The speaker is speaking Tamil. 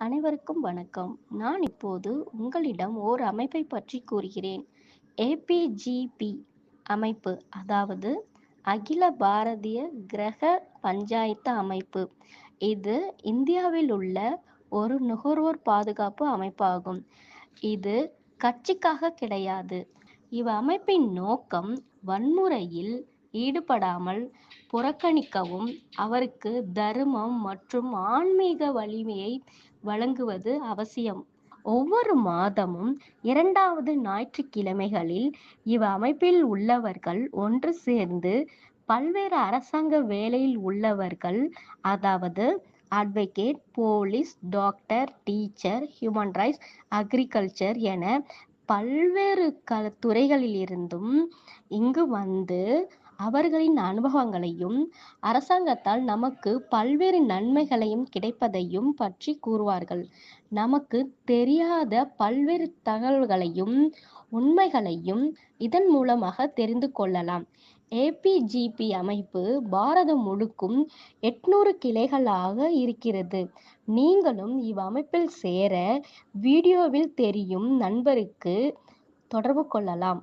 அனைவருக்கும் வணக்கம். நான் இப்போது உங்களிடம் ஓர் அமைப்பை பற்றி கூறுகிறேன். ஏபிஜிபி அமைப்பு அதாவது அகில பாரதிய கிரக பஞ்சாயத்து அமைப்பு. இது இந்தியாவில் உள்ள ஒரு நுகர்வோர் பாதுகாப்பு அமைப்பாகும். இது கட்சிக்காக கிடையாது. இவ் அமைப்பின் நோக்கம் வன்முறையில் ஈடுபடாமல் புறக்கணிக்கவும் அவருக்கு தர்மம் மற்றும் ஆன்மீக வலிமையை வழங்குவது அவசியம். ஒவ்வொரு மாதமும் இரண்டாவது ஞாயிற்றுக்கிழமைகளில் இவ் அமைப்பில் உள்ளவர்கள் ஒன்று சேர்ந்து பல்வேறு அரசாங்க வேலையில் உள்ளவர்கள் அதாவது advocate police doctor teacher human rights agriculture என பல்வேறு க துறைகளிலிருந்தும் இங்கு வந்து அவர்களின் அனுபவங்களையும் அரசாங்கத்தால் நமக்கு பல்வேறு நன்மைகளையும் கிடைப்பதையும் பற்றி கூறுவார்கள். நமக்கு தெரியாத பல்வேறு தகவல்களையும் உண்மைகளையும் இதன் மூலமாக தெரிந்து கொள்ளலாம். ஏபிஜிபி அமைப்பு பாரதம் முழுக்கும் எட்நூறு கிளைகளாக இருக்கிறது. நீங்களும் இவ்வமைப்பில் சேர வீடியோவில் தெரியும் நண்பருக்கு தொடர்பு கொள்ளலாம்.